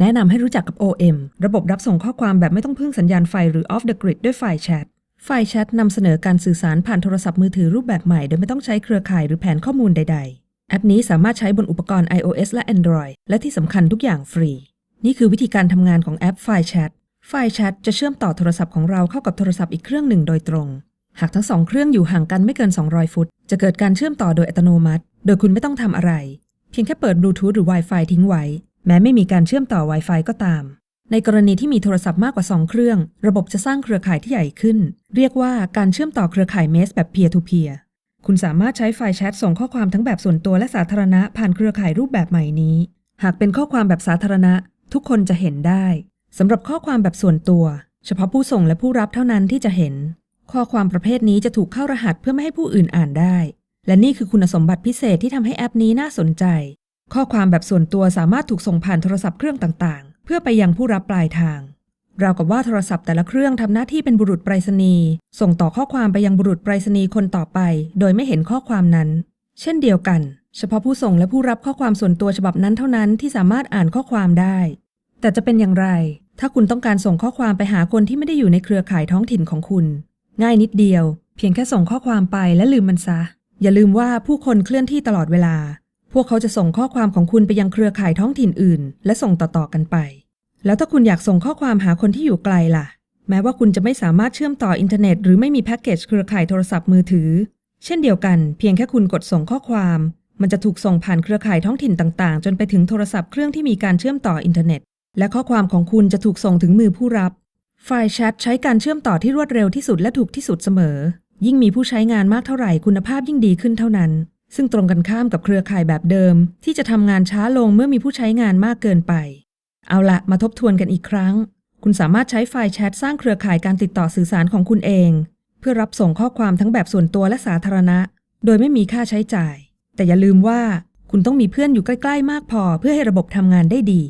แนะนำให้รู้จักกับ OM ระบบรับส่งข้อความแบบไม่ต้องพึ่งสัญญาณไฟหรือ off the grid ด้วยไฟแชทไฟแชทนำเสนอการสื่อสารผ่านโทรศัพท์มือถือรูปแบบใหม่ โดยไม่ต้องใช้เครือข่ายหรือแผนข้อมูลใด ๆ แอปนี้สามารถใช้บนอุปกรณ์ iOS และ Android และที่สำคัญทุกอย่างฟรี นี่คือวิธีการทำงานของแอปไฟแชทไฟแชทจะเชื่อมต่อโทรศัพท์ของเราเข้ากับโทรศัพท์อีกเครื่องหนึ่งโดยตรง หากทั้งสองเครื่องอยู่ห่างกันไม่เกิน 200 ฟุต จะเกิดการเชื่อมต่อโดยอัตโนมัติ โดยคุณไม่ต้องทำอะไร เพียงแค่เปิดบลูทูธหรือ Wi-Fi ทิ้งไว้ แม้ไม่มีการเชื่อมต่อ Wi-Fi ก็ตาม ในกรณีที่มีโทรศัพท์มากกว่า 2 เครื่อง ระบบจะสร้างเครือข่ายที่ใหญ่ขึ้น เรียกว่าการเชื่อมต่อเครือข่ายเมสแบบ peer to peer คุณสามารถใช้ไฟล์แชทส่งข้อความทั้งแบบส่วนตัวและสาธารณะผ่านเครือข่ายรูปแบบใหม่นี้ หากเป็นข้อความแบบสาธารณะ ทุกคนจะเห็นได้สำหรับข้อความแบบส่วนตัว เฉพาะผู้ส่งและผู้รับเท่านั้นที่จะเห็น ข้อความประเภทนี้จะถูกเข้ารหัสเพื่อไม่ให้ผู้อื่นอ่านได้ และนี่คือคุณสมบัติพิเศษที่ทำให้แอปนี้น่าสนใจ ข้อความแบบส่วนตัวสามารถถูกส่งผ่านโทรศัพท์เครื่องต่างๆ เพื่อไปยังผู้รับปลายทางราวกับว่าโทรศัพท์แต่ละเครื่องทำหน้าที่เป็นบุรุษไปรษณีย์ส่งต่อข้อความไปยังบุรุษไปรษณีย์คนต่อไป โดยไม่เห็นข้อความนั้น เช่นเดียวกัน เฉพาะผู้ส่งและผู้รับข้อความส่วนตัวฉบับนั้นเท่านั้นที่สามารถอ่านข้อความได้ แต่จะเป็นอย่างไร ถ้าคุณต้องการส่งข้อความไปหาคนที่ไม่ได้อยู่ในเครือข่ายท้องถิ่นของคุณ ง่ายนิดเดียว เพียงแค่ส่งข้อความไปและลืมมันซะ อย่าลืมว่าผู้คนเคลื่อนที่ตลอดเวลา พวกเขาจะส่งข้อความของคุณไปยังเครือข่ายท้องถิ่นอื่น และส่งต่อๆกันไป แล้วถ้าคุณอยากส่งข้อความหาคนที่อยู่ไกลล่ะ แม้ว่าคุณจะไม่สามารถเชื่อมต่ออินเทอร์เน็ตหรือไม่มีแพ็กเกจเครือข่ายโทรศัพท์มือถือ เช่นเดียวกัน เพียงแค่คุณกดส่งข้อความ มันจะถูกส่งผ่านเครือข่ายท้องถิ่นต่างๆ จนไปถึงโทรศัพท์เครื่องที่มีการเชื่อมต่ออินเทอร์เน็ต และข้อความของคุณจะถูกส่งถึงมือผู้รับ ไฟล์แชทใช้การเชื่อมต่อที่รวดเร็วที่สุดและถูกที่สุดเสมอ ยิ่งมีผู้ใช้งานมากเท่าไหร่คุณภาพยิ่งดีขึ้นเท่านั้น ซึ่งตรงกันข้ามกับเครือข่ายแบบเดิม ที่จะทำงานช้าลงเมื่อมีผู้ใช้งานมากเกินไป เอาละมาทบทวนกันอีกครั้ง คุณสามารถใช้ไฟล์แชทสร้างเครือข่ายการติดต่อสื่อสารของคุณเอง เพื่อรับส่งข้อความทั้งแบบส่วนตัวและสาธารณะ โดยไม่มีค่าใช้จ่าย แต่อย่าลืมว่า คุณต้องมีเพื่อนอยู่ใกล้ ๆ มากพอเพื่อให้ระบบทำงานได้ดี